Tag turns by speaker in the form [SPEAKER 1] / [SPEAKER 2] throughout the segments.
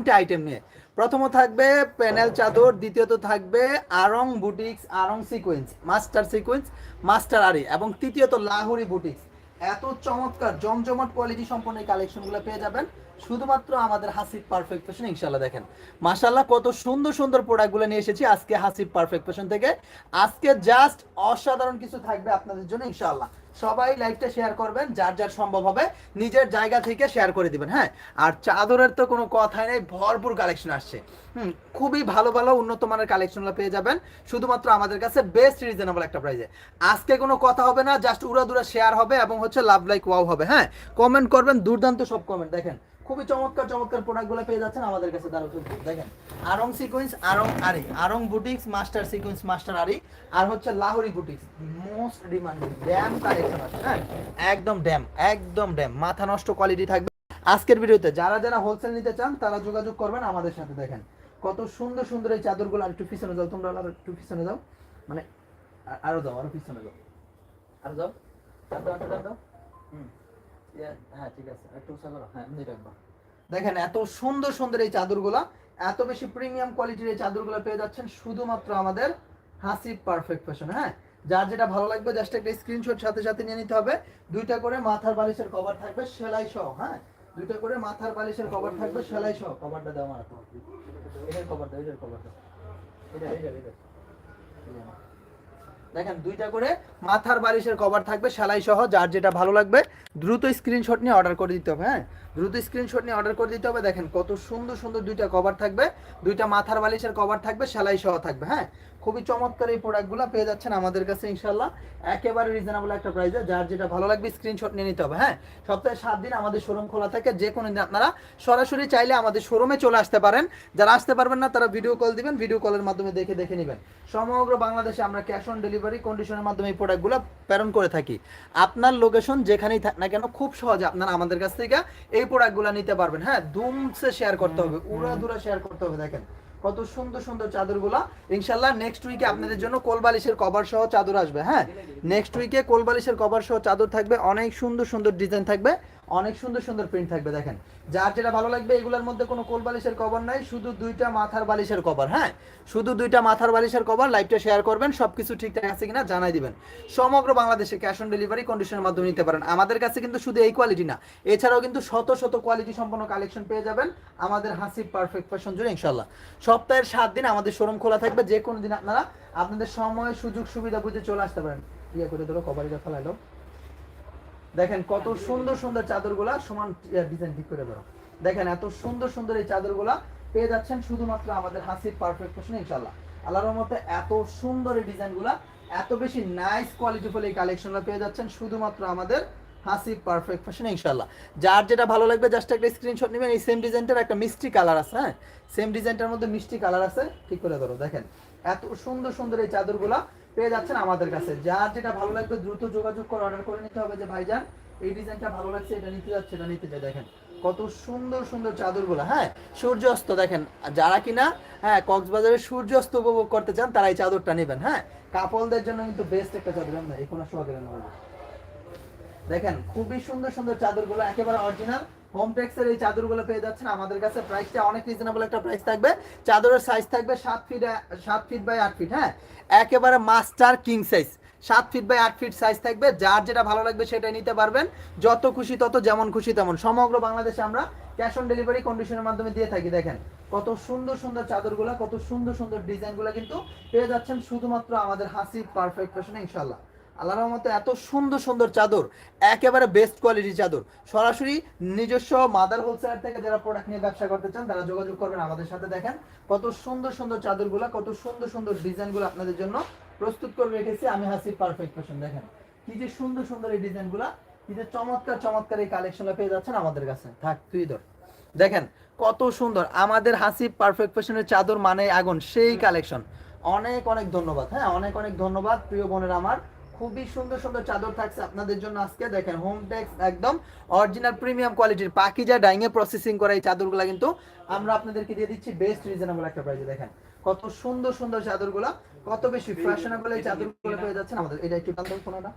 [SPEAKER 1] তিনটে আইটেম নিয়ে। প্রথম থাকবে প্যানেল চাদর, দ্বিতীয়ত থাকবে Aarong boutiques Aarong sequence master sequence master আরি এবং তৃতীয়ত লাহুরি বুটিক্স এত চমৎকার, জমজমাট কোয়ালিটি সম্পন্ন এই কালেকশনগুলো পেয়ে যাবেন। শুধুমাত্র আমাদের হাসিব পারফেক্ট ফ্যাশন ইনশাল্লাহ দেখেন। মাশাল্লাহ কত সুন্দর সুন্দর প্রোডাক্টগুলো নিয়ে এসেছি আজকে হাসিব পারফেক্ট ফ্যাশন থেকে। আজকে জাস্ট অসাধারণ কিছু থাকবে আপনাদের জন্য ইনশাল্লাহ সবাই লাইভটা শেয়ার করবেন, যার যার সম্ভব হবে নিজের জায়গা থেকে শেয়ার করে দিবেন হ্যাঁ? আর চাদরের তো কোনো কথাই নেই, ভরপুর কালেকশন আসছে। হুম, খুবই ভালো ভালো, উন্নত মানের কালেকশনগুলো পেয়ে যাবেন। শুধুমাত্র আমাদের কাছে বেস্ট রিজনেবল একটা প্রাইসে আজকে কোনো কথা হবে না জাস্ট উড়াদুরা শেয়ার হবে এবং হচ্ছে লাভ লাইক ওয়াও হবে হ্যাঁ? কমেন্ট করবেন, দুর্দান্ত সব কমেন্ট দেখেন। খুবই চমৎকার চমৎকার প্রোডাক্টগুলো পেয়ে যাচ্ছেন আমাদের কাছে দাঁড়ো দেখেন আরং সিকোয়েন্স আরং আরি Aarong boutiques master sequence master আরি আর হচ্ছে Lahori boutiques most demanding damn collection আছে হ্যাঁ? একদম ড্যাম একদম ড্যাম মাথা নষ্ট কোয়ালিটি থাকবে। আজকের ভিডিওতে যারা যারা হোলসেল নিতে চান তারা যোগাযোগ করবেন আমাদের সাথে দেখেন। কত সুন্দর সুন্দর এই চাদরগুলো আর একটু পিছনে যাও তোমরা আর একটু পিছনে যাও। মানে আরও যাও আরও পিছনে যাও। আরও যাও। দাও, দাও, দাও। হুম। হ্যাঁ ঠিক আছে। একটু উঁচা করো। হ্যাঁ এমনি রাখবা। দেখেন, এত সুন্দর সুন্দর এই চাদরগুলা। এত বেশি প্রিমিয়াম কোয়ালিটির এই চাদরগুলো পেয়ে যাচ্ছেন শুধুমাত্র আমাদের হাসি পারফেক্ট ফ্যাশন হ্যাঁ? যার যেটা ভালো লাগবে জাস্ট একটা স্ক্রিনশট সাথে সাথে নিয়ে নিতে হবে। দুইটা করে মাথার বালিশের কভার থাকবে, সেলাই সহ হ্যাঁ? দুইটা করে মাথার বালিশের কভার থাকবে, সেলাই সহ। কভারটা দাও আমার। এটার কভার দাও, এটার কভার দাও। এটা এটা এটা। দেখেন, দুইটা করে মাথার বালিশের কভার থাকবে, সেলাই সহ, যার যেটা ভালো লাগবে, দ্রুত স্ক্রিনশট নিয়ে অর্ডার করে দিতে হবে হ্যাঁ? দ্রুত স্ক্রিনশট নিয়ে অর্ডার করে দিতে হবে। দেখেন কত সুন্দর সুন্দর দুইটা কভার থাকবে। দুইটা মাথার বালিশের কভার থাকবে, সেলাই সহ থাকবে হ্যাঁ? খুবই চমৎকার এই প্রোডাক্টগুলো পেয়ে যাচ্ছেন আমাদের কাছে ইনশাল্লাহ একেবারে রিজনেবল একটা প্রাইসে যার যেটা ভালো লাগবে স্ক্রিনশট নিয়ে নিতে হবে হ্যাঁ? সপ্তাহে সাত দিন আমাদের শোরুম খোলা থাকে। যে কোনো দিন আপনারা সরাসরি চাইলে আমাদের শোরুমে চলে আসতে পারেন। যারা আসতে পারবেন না, তারা ভিডিও কল দিবেন ভিডিও কলের মাধ্যমে দেখে দেখে নেবেন। সমগ্র বাংলাদেশে আমরা ক্যাশ অন ডেলিভারি কন্ডিশনের মাধ্যমে এই প্রোডাক্টগুলো প্রেরণ করে থাকি। আপনার লোকেশন যেখানেই থাক না কেন, খুব সহজে আপনারা আমাদের কাছ থেকে এই প্রোডাক্টগুলো নিতে পারবেন। হ্যাঁ দুমসে শেয়ার করতে হবে উড়া দুরা শেয়ার করতে হবে দেখেন। কত সুন্দর সুন্দর চাদরগুলা। ইনশাল্লাহ নেক্সট উইকে আপনাদের জন্য কোলবালিশের কভার সহ চাদর আসবে হ্যাঁ? নেক্সট উইকে কোলবালিশের কভার সহ চাদর থাকবে অনেক সুন্দর সুন্দর ডিজাইন থাকবে। অনেক সুন্দর সুন্দর প্রিন্ট থাকবে, দেখেন। যার যেটা ভালো লাগবে, এগুলোর মধ্যে কোনো কোল বালিশের কভার নাই, শুধু দুইটা মাথার বালিশের কভার হ্যাঁ? শুধু দুইটা মাথার বালিশের কভার লাইভটা শেয়ার করবেন, সবকিছু ঠিকঠাক আছে কিনা জানাই দিবেন। সমগ্র বাংলাদেশে ক্যাশ অন ডেলিভারি কন্ডিশনের মাধ্যমে নিতে পারেন। আমাদের কাছে কিন্তু শুধু এই কোয়ালিটি না, এছাড়াও কিন্তু শত শত কোয়ালিটি সম্পন্ন কালেকশন পেয়ে যাবেন আমাদের হাসি পারফেক্ট ফ্যাশন জুড়ে ইনশাল্লাহ সপ্তাহের সাত দিন আমাদের শোরুম খোলা থাকবে যে কোনো দিন আপনারা আপনাদের সময়, সুযোগ, সুবিধা বুঝে চলে আসতে পারেন। ইয়ে করে ধরো কভারিটা ফেলাইলো। দেখেন কত সুন্দর সুন্দর চাদরগুলা সমান ডিজাইন ঠিক করে ধরো দেখেন এত সুন্দর সুন্দর এই চাদরগুলা পেয়ে যাচ্ছেন শুধুমাত্র আমাদের হাসির পারফেক্ট ফ্যাশন ইনশাল্লাহ আল্লাহর মতে এত সুন্দর এই ডিজাইনগুলা, এত বেশি নাইস কোয়ালিটিফুল এই কালেকশনগুলো পেয়ে যাচ্ছেন শুধুমাত্র আমাদের হাসি পারফেক্ট ফ্যাশন ইনশাল্লাহ যার যেটা ভালো লাগবে জাস্ট একটা স্ক্রিনশট নেবেন। এই সেম ডিজাইনটার একটা মিষ্টি কালার আছে হ্যাঁ? সেম ডিজাইনটার মধ্যে মিষ্টি কালার আছে, ঠিক করে ধরো, দেখেন। এত সুন্দর সুন্দর এই চাদরগুলা পেয়ে যাচ্ছেন আমাদের কাছে। যার যেটা ভালো লাগবে দ্রুত যোগাযোগ করে অর্ডার করে নিতে হবে যে ভাইজান, এই ডিজাইনটা ভালো লাগছে, এটা নিতে যাচ্ছে, এটা নিতে চাই দেখেন, কত সুন্দর সুন্দর চাদরগুলো হ্যাঁ? সূর্যাস্ত, দেখেন, যারা কিনা হ্যাঁ কক্সবাজারে সূর্যাস্ত উপভোগ করতে চান, তারা এই চাদরটা নেবেন হ্যাঁ? কাপলদের জন্য কিন্তু বেস্ট একটা চাদর, আমরা এই কোনো সহকারে নেব দেখেন, খুবই সুন্দর সুন্দর চাদর চাদরগুলো, একেবারে অরিজিনাল হোম টেক্সের এই চাদরগুলো পেয়ে যাচ্ছেন। আমাদের কাছে প্রাইসটা অনেক রিজনেবল একটা প্রাইস থাকবে। চাদরের সাইজ থাকবে সাত ফিট সাত ফিট বাই আট ফিট হ্যাঁ? একেবারে মাস্টার কিং সাইজ সাত ফিট বাই আট ফিট সাইজ থাকবে। যার যেটা ভালো লাগবে সেটাই নিতে পারবেন। যত খুশি তত যেমন খুশি তেমন। সমগ্র বাংলাদেশে আমরা ক্যাশ অন ডেলিভারি কন্ডিশনের মাধ্যমে দিয়ে থাকি। দেখেন, কত সুন্দর সুন্দর চাদরগুলো, কত সুন্দর সুন্দর ডিজাইনগুলো কিন্তু পেয়ে যাচ্ছেন। শুধুমাত্র আমাদের হাসি পারফেক্ট ফ্যাশনে ইনশাল্লাহ আল্লাহর রহমতে এত সুন্দর সুন্দর চাদর একেবারে বেস্ট কোয়ালিটির চাদর। সরাসরি নিজস্ব মাদার হোলসেলার থেকে যারা প্রোডাক্ট নিয়ে ব্যবসা করতে চান তারা যোগাযোগ করবেন আমাদের সাথে। দেখেন কত সুন্দর সুন্দর চাদরগুলো কত সুন্দর সুন্দর ডিজাইনগুলো আপনাদের জন্য প্রস্তুত করে রেখেছি। আমি হাসি পারফেক্ট ফ্যাশন দেখেন। কি যে সুন্দর সুন্দর এই ডিজাইনগুলো কি যে চমৎকার চমৎকার এই কালেকশনটা পেয়ে যাচ্ছেন আমাদের কাছে। থাক তুই ধর। দেখেন কত সুন্দর আমাদের হাসি পারফেক্ট ফ্যাশনের চাদর মানে আগুন সেই কালেকশন অনেক অনেক ধন্যবাদ। হ্যাঁ অনেক অনেক ধন্যবাদ প্রিয় বোনের আমার। খুবই সুন্দর সুন্দর চাদর থাকছে আপনাদের জন্য আজকে। দেখেন হোম টেক্স একদম অরিজিনাল প্রিমিয়াম কোয়ালিটির পাকিজা ডাইংয়ে প্রসেসিং করা এই চাদরগুলো কিন্তু আমরা আপনাদেরকে দিয়ে দিচ্ছি বেস্ট রিজনেবল একটা প্রাইসে দেখেন, কত সুন্দর সুন্দর চাদরগুলো, কত বেশি ফ্যাশনেবল এই চাদরগুলো পেয়ে যাচ্ছেন আমাদের। এটা একটু টান কোনটা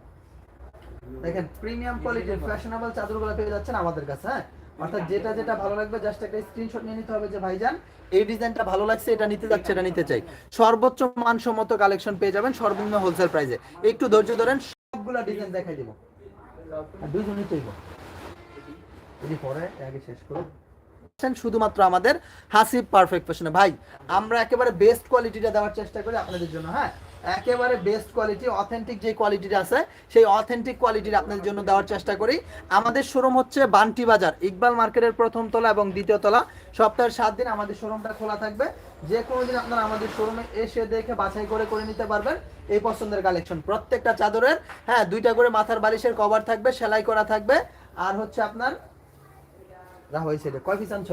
[SPEAKER 1] দেখেন প্রিমিয়াম কোয়ালিটির ফ্যাশনেবল চাদরগুলো পেয়ে যাচ্ছেন আমাদের কাছে হ্যাঁ? অর্থাৎ যেটা যেটা ভালো লাগবে জাস্ট একটা স্ক্রিনশট নিয়ে নিতে হবে যে, ভাইজান, এই ডিজাইনটা ভালো লাগছে, এটা নিতে যাচ্ছে, এটা নিতে চাই। সর্বোচ্চ মানসম্মত কালেকশন পেয়ে যাবেন সর্বনিম্ন হোলসেল প্রাইসে একটু ধৈর্য ধরেন, সবগুলা ডিজাইন দেখাই দিব। আর দুইজনই চাইব যদি পরে আগে শেষ করো। শুধুমাত্র আমাদের হাসিব পারফেক্ট ফ্যাশনে ভাই, আমরা একেবারে বেস্ট কোয়ালিটিটা দেওয়ার চেষ্টা করি আপনাদের জন্য হ্যাঁ? একেবারে বেস্ট কোয়ালিটি অথেন্টিক যে কোয়ালিটিটা আছে সেই অথেন্টিক কোয়ালিটির আপনাদের জন্য দেওয়ার চেষ্টা করি। আমাদের শোরুম হচ্ছে বান্টি বাজার ইকবাল মার্কেটের প্রথম তলা এবং দ্বিতীয় তলা। সপ্তাহের সাত দিন আমাদের শোরুমটা খোলা থাকবে। যে কোনো দিন আপনারা আমাদের শোরুমে এসে দেখে বাছাই করে করে নিতে পারবেন এই পছন্দের কালেকশন প্রত্যেকটা চাদরের হ্যাঁ দুইটা করে মাথার বালিশের কভার থাকবে সেলাই করা থাকবে। আর হচ্ছে আপনার হয়েছে কয় পিস আনছ?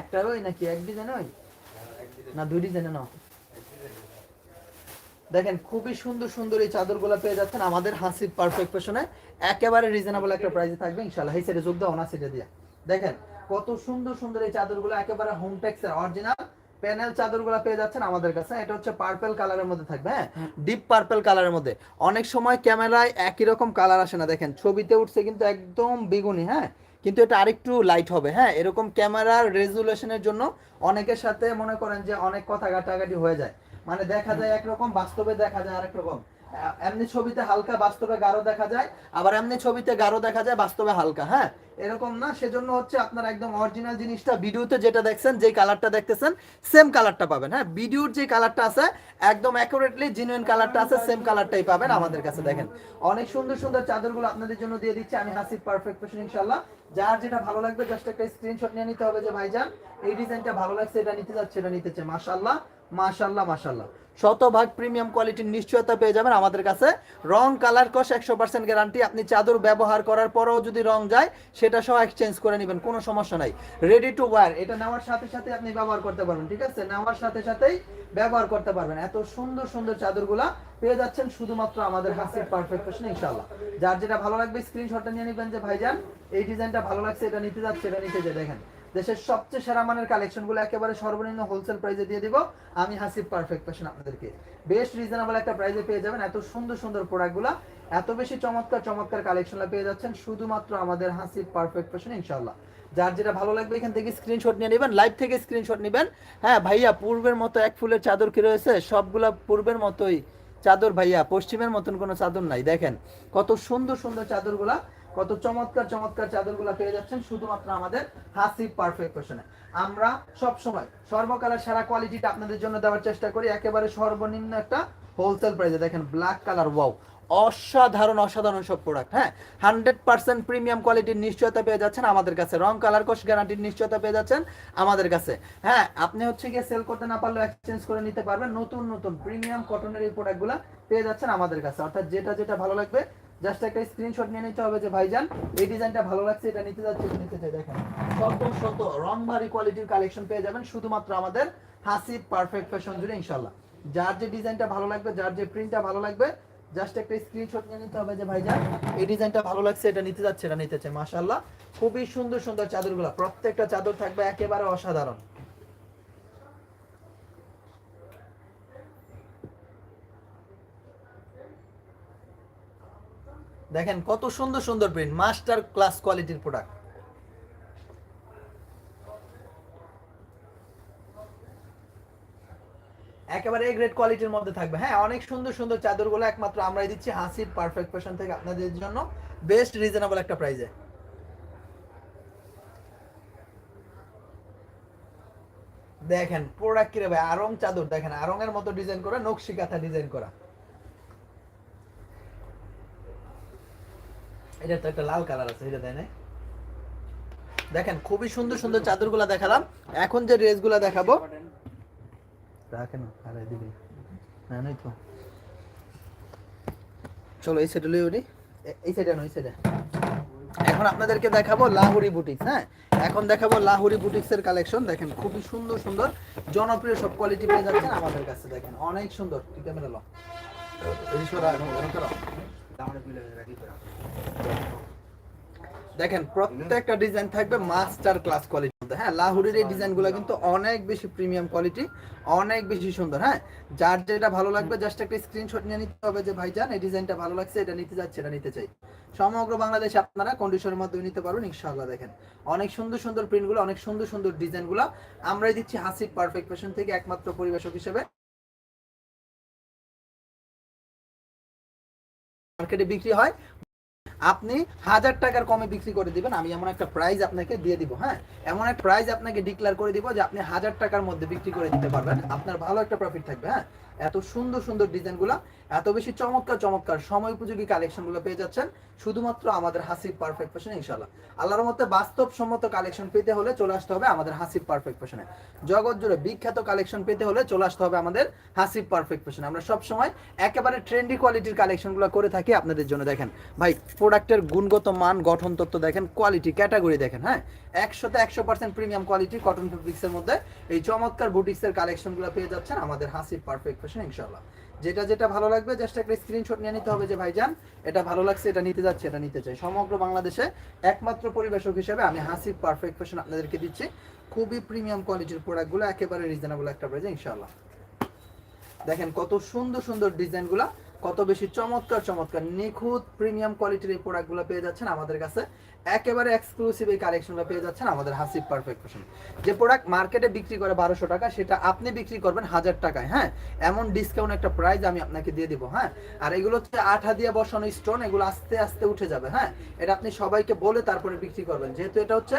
[SPEAKER 1] একটা ওই নাকি? এক ডিজাইন ওই? না দুই ডিজাইনে নাও। দেখেন খুবই সুন্দর সুন্দর এই চাদর চাদরগুলো পেয়ে যাচ্ছেন আমাদের হাসিব পারফেক্ট ফ্যাশনে একেবারে রিজনেবল একটা প্রাইসে থাকবে ইনশাআল্লাহ। এই সাইডে যোগ দাও না সেটা দিয়া। দেখেন কত সুন্দর সুন্দর এই চাদর চাদরগুলো একেবারে হোম টেক্সের অরিজিনাল প্যানেল চাদর চাদরগুলো পেয়ে যাচ্ছেন আমাদের কাছে। এটা হচ্ছে পার্পল কালারের মধ্যে থাকবে হ্যাঁ? ডিপ পার্পল কালারের মধ্যে। অনেক সময় ক্যামেরায় একই রকম কালার আসে না দেখেন। ছবিতে উঠছে কিন্তু একদম বেগুনি হ্যাঁ? কিন্তু এটা আরেকটু লাইট হবে হ্যাঁ? এরকম ক্যামেরার রেজুলেশনের জন্য অনেকের সাথে মনে করেন যে অনেক কথা কাটাকাটি হয়ে যায়। মানে দেখা যায় একরকম, বাস্তবে দেখা যায় আরেক রকম এমনি ছবিতে হালকা, বাস্তবে গাঢ় দেখা যায়, আবার এমনি ছবিতে গাঢ় দেখা যায়, বাস্তবে হালকা হ্যাঁ? এরকম না, সেজন্য হচ্ছে আপনার একদম অরিজিনাল জিনিসটা ভিডিওতে যেটা দেখছেন, যেই কালারটা দেখতেছেন সেম কালারটা পাবেন হ্যাঁ? ভিডিওর যে কালারটা আছে, একদম অ্যাকুরেটলি জেনুইন কালারটা আছে সেম কালারটাই পাবেন আমাদের কাছে, দেখেন। অনেক সুন্দর সুন্দর চাদরগুলো আপনাদের জন্য দিয়ে দিচ্ছি, আমি হাসিব পারফেক্ট ফ্যাশন ইনশাআল্লাহ। যার যেটা ভালো লাগবে জাস্ট একটা স্ক্রিনশট নিয়ে নিতে হবে যে, ভাইজান, এই ডিজাইনটা ভালো লাগছে, এটা নিতে যাচ্ছে, এটা নিতে চাই মাশাআল্লাহ মাশাআল্লাহ। শতভাগ প্রিমিয়াম কোয়ালিটির নিশ্চয়তা পেয়ে যাবেন আমাদের কাছে। রং কালার কস একশো পার্সেন্ট গ্যারান্টি আপনি চাদর ব্যবহার করার পরেও যদি রং যায়, সেটা সহ এক্সচেঞ্জ করে নেবেন, কোনো সমস্যা নাই। রেডি টু ওয়্যার এটা নেওয়ার সাথে সাথে আপনি ব্যবহার করতে পারবেন, ঠিক আছে? নেওয়ার সাথে সাথেই ব্যবহার করতে পারবেন। এত সুন্দর সুন্দর চাদরগুলা পেয়ে যাচ্ছেন শুধুমাত্র আমাদের হাসির পারফেক্ট ফ্যাশন ইনশাআল্লাহ। যার যেটা ভালো লাগবে স্ক্রিনশটটা নিয়ে নেবেন যে, ভাইজান, এই ডিজাইনটা ভালো লাগছে, এটা নিতে যাচ্ছে, এটা নিতে যে দেখেন দেশের সবচেয়ে সেরা মানের কালেকশনগুলো একেবারে সর্বনিম্ন হোলসেল প্রাইসে দিয়ে দিব। আমি হাসিব পারফেক্ট ফ্যাশন আপনাদেরকে। বেস্ট রিজনেবল একটা প্রাইসে পেয়ে যাবেন। এত সুন্দর সুন্দর প্রোডাক্টগুলো এত বেশি চমৎকার চমৎকার কালেকশনলা পেয়ে যাচ্ছেন শুধুমাত্র আমাদের হাসিব পারফেক্ট ফ্যাশন ইনশাআল্লাহ। যার যেটা ভালো লাগবে, এখান থেকে স্ক্রিনশট নিয়ে নেবেন লাইভ থেকে স্ক্রিনশট নেবেন। হ্যাঁ ভাইয়া, পূর্বের মতো এক ফুলের চাদর কি রয়েছে? সবগুলা পূর্বের মতোই চাদর, ভাইয়া। পশ্চিমের মতন কোনো চাদর নাই। দেখেন কত সুন্দর সুন্দর চাদরগুলা। কত চমৎকার চমৎকার চাদরগুলা পেয়ে যাচ্ছেন শুধুমাত্র আমাদের হাসিব পারফেক্ট ফ্যাশনে আমরা সব সময় সর্বকালের সেরা কোয়ালিটিটা আপনাদের জন্য দেওয়ার চেষ্টা করি, একেবারে সর্বনিম্ন একটা হোলসেল প্রাইসে দেখেন ব্ল্যাক কালার ওয়াও অসাধারণ অসাধারণ সব প্রোডাক্ট হ্যাঁ? হান্ড্রেড পার্সেন্ট প্রিমিয়াম কোয়ালিটির নিশ্চয়তা পেয়ে যাচ্ছেন আমাদের কাছে। রং কালার কোশ গ্যারান্টির নিশ্চয়তা পেয়ে যাচ্ছেন আমাদের কাছে। হ্যাঁ আপনি হচ্ছে গিয়ে সেল করতে না পারলেও এক্সচেঞ্জ করে নিতে পারবেন। নতুন নতুন প্রিমিয়াম কটনের এই প্রোডাক্টগুলো পেয়ে যাচ্ছেন আমাদের কাছে। অর্থাৎ যেটা যেটা ভালো লাগবে জাস্ট একটা স্ক্রিনশট নিয়ে নিতে হবে যে, ভাইজান, এই ডিজাইনটা ভালো লাগছে, এটা নিতে যাচ্ছে নিতে চাই। দেখেন শত শত রং ভারী কোয়ালিটির কালেকশন পেয়ে যাবেন, শুধুমাত্র আমাদের হাসিব পারফেক্ট ফ্যাশন জুড়ে ইনশাল্লাহ যার যে ডিজাইনটা ভালো লাগবে, যার যে প্রিন্টটা ভালো লাগবে জাস্ট একটা স্ক্রিনশট নিয়ে নিতে হবে যে, ভাইজান, এই ডিজাইনটা ভালো লাগছে, এটা নিতে যাচ্ছে, এটা নিতে চাই। মাশাআল্লাহ, খুবই সুন্দর সুন্দর চাদরগুলো, প্রত্যেকটা চাদর থাকবে একেবারে অসাধারণ। দেখেন কত সুন্দর সুন্দর প্রিন্ট মাস্টার ক্লাস কোয়ালিটির প্রোডাক্ট একেবারে গ্রেড কোয়ালিটির মধ্যে থাকবে। হ্যাঁ অনেক সুন্দর সুন্দর চাদরগুলো একমাত্র আমরাই দিচ্ছি হাসিব পারফেক্ট ফ্যাশন থেকে আপনাদের জন্য। বেস্ট রিজনেবল একটা প্রাইজে দেখেন প্রোডাক্ট কিরে ভাই? আরং চাদর, দেখেন আরং এর মতো ডিজাইন করা, নকশি কাঁথা ডিজাইন করা। এটা তো একটা লাল কালার আছে, এটা না দেখেন, খুবই সুন্দর সুন্দর চাদরগুলো দেখালাম। এখন যে ড্রেসগুলো দেখাবো। রাখেন আরে দিবি না তো। চলো, এই সাইডে লই এই সাইডে নয় এই সাইডে এখন আপনাদেরকে দেখাবো লাহুরি বুটিক্স হ্যাঁ? এখন দেখাবো লাহুরি বুটিক্সের কালেকশন দেখেন, খুবই সুন্দর সুন্দর। জনপ্রিয়, সব কোয়ালিটি পেয়ে যাচ্ছেন আমাদের কাছে, দেখেন। অনেক সুন্দর। ক্যামেরা লো? দেখেন, প্রত্যেকটা ডিজাইন থাকবে মাস্টার ক্লাস কোয়ালিটির মধ্যে। হ্যাঁ লাহুরের এই ডিজাইনগুলো কিন্তু অনেক বেশি প্রিমিয়াম কোয়ালিটি অনেক বেশি সুন্দর হ্যাঁ? যার যেটা ভালো লাগবে জাস্ট একটা স্ক্রিনশট নিয়ে নিতে হবে যে, ভাইজান, এই ডিজাইনটা ভালো লাগছে, এটা নিতে যাচ্ছে, এটা নিতে চাই। সমগ্র বাংলাদেশে আপনারা কন্ডিশনের মাধ্যমে নিতে পারবেন, ইনশাআল্লাহ, দেখেন। অনেক সুন্দর সুন্দর প্রিন্টগুলো অনেক সুন্দর সুন্দর ডিজাইনগুলো আমরাই দিচ্ছি হাসিব পারফেক্ট ফ্যাশন থেকে একমাত্র পরিবেশক হিসেবে। মার্কেটে বিক্রি হয়, আপনি হাজার টাকার কমে বিক্রি করে দিবেন, আমি এমন একটা প্রাইস আপনাকে দিয়ে দিব হ্যাঁ? এমন একটা প্রাইস আপনাকে ডিক্লেয়ার করে দিব যে আপনি হাজার টাকার মধ্যে বিক্রি করে দিতে পারবেন, আপনার ভালো একটা প্রফিট থাকবে হ্যাঁ? এত সুন্দর সুন্দর ডিজাইনগুলো, এত বেশি চমৎকার চমৎকার সময় উপযোগী কালেকশনগুলো পেয়ে যাচ্ছেন শুধুমাত্র আমাদের হাসিব পারফেক্ট ফ্যাশন ইনশাল্লাহ আল্লাহর মতে বাস্তবসম্মত কালেকশন পেতে হলে চলে আসতে হবে আমাদের হাসিব পারফেক্ট ফ্যাশনে। জগৎ জুড়ে বিখ্যাত কালেকশন পেতে হলে চলে আসতে হবে আমাদের হাসিব পারফেক্ট ফ্যাশনে। আমরা সব সময় একেবারে ট্রেন্ডি কোয়ালিটির কালেকশনগুলো করে থাকি আপনাদের জন্য, দেখেন। ভাই, প্রোডাক্টের গুণগত মান, গঠন তত্ত্ব দেখেন, কোয়ালিটি, ক্যাটাগরি দেখেন হ্যাঁ? একশোতে একশো পার্সেন্ট প্রিমিয়াম কোয়ালিটি কটন ফেব্রিক্সের মধ্যে এই চমৎকার বুটিক্সের কালেকশনগুলো পেয়ে যাচ্ছেন আমাদের হাসিব পারফেক্ট ফ্যাশন ইনশাল্লাহ যেটা যেটা ভালো লাগবে জাস্ট একটা স্ক্রিনশট নিয়ে নিতে হবে যে, ভাইজান, এটা ভালো লাগছে, এটা নিতে যাচ্ছে, এটা নিতে চাই। সমগ্র বাংলাদেশে একমাত্র পরিবেশক হিসেবে আমি হাসিব পারফেক্ট ফ্যাশন আপনাদেরকে দিচ্ছি। খুবই প্রিমিয়াম কোয়ালিটির প্রোডাক্টগুলো একেবারে রিজনেবল একটা প্রাইজে ইনশাল্লাহ দেখেন কত সুন্দর সুন্দর ডিজাইনগুলা কত বেশি চমৎকার চমৎকার, নিখুঁত প্রিমিয়াম কোয়ালিটির এই প্রোডাক্টগুলো পেয়ে যাচ্ছেন আমাদের কাছে। একেবারে এক্সক্লুসিভ এই কালেকশনগুলো পেয়ে যাচ্ছেন আমাদের হাসিব পারফেক্ট ফ্যাশন যে প্রোডাক্ট মার্কেটে বিক্রি করে বারোশো টাকা, সেটা আপনি বিক্রি করবেন হাজার টাকায় হ্যাঁ? এমন ডিসকাউন্ট একটা প্রাইস আমি আপনাকে দিয়ে দিব হ্যাঁ? আর এগুলো হচ্ছে আঠা দিয়ে বসানো স্টোন এগুলো আস্তে আস্তে উঠে যাবে হ্যাঁ? এটা আপনি সবাইকে বলে তারপরে বিক্রি করবেন। যেহেতু এটা হচ্ছে